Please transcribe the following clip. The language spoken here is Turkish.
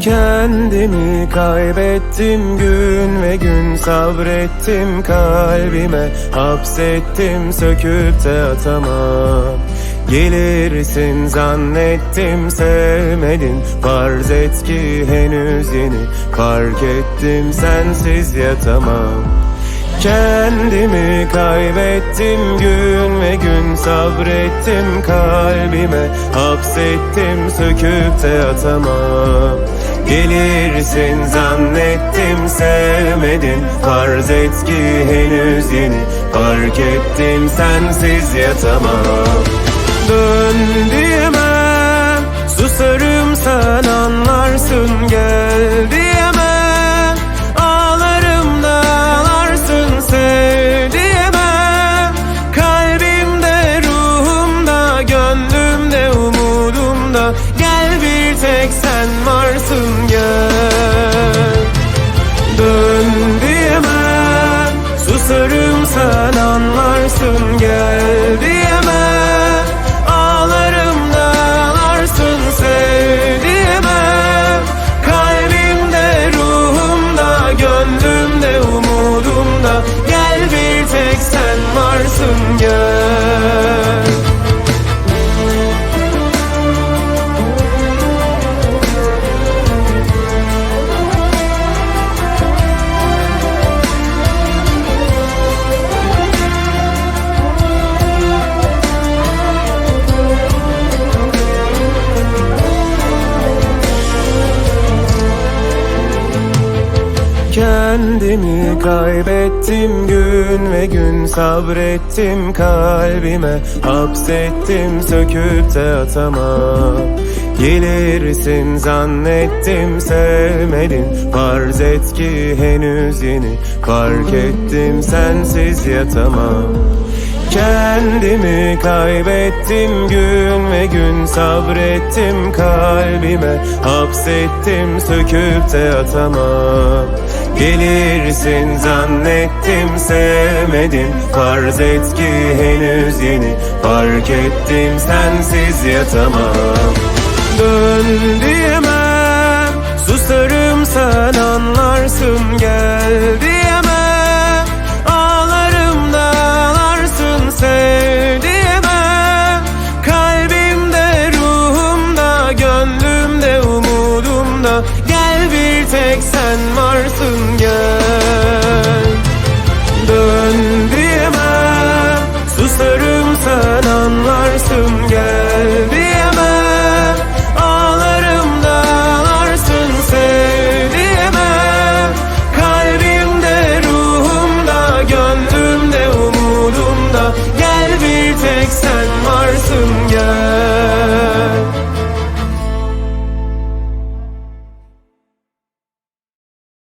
Kendimi kaybettim gün ve gün sabrettim kalbime Hapsettim söküp de atamam. Gelirsin zannettim sevmedin Farz et ki henüz yeni Fark ettim sensiz yatamam Kendimi kaybettim gün ve gün sabrettim kalbime Hapsettim söküp de atamam. Gelirsin zannettim sevmedin Farz et ki henüz yeni Fark ettim sensiz yatamam. Dön diyemem anlarsın Kendimi kaybettim gün ve gün. Sabrettim kalbime Hapsettim söküp de atamam. Gelirsin zannettim sevmedin Farz et ki henüz yeni Fark ettim sensiz yatamam. Kendimi kaybettim gün ve gün. Sabrettim kalbime Hapsettim söküp de atamam Gelirsin zannettim sevmedim. Farz et ki henüz yeni Fark ettim. Sensiz yatamam. Dön diyemem Susarım sen anlarsın. Gel diyemem Ağlarım da ağlarsın sev diyemem Kalbimde ruhumda gönlümde umudumda. Gel bir tek sen varsın.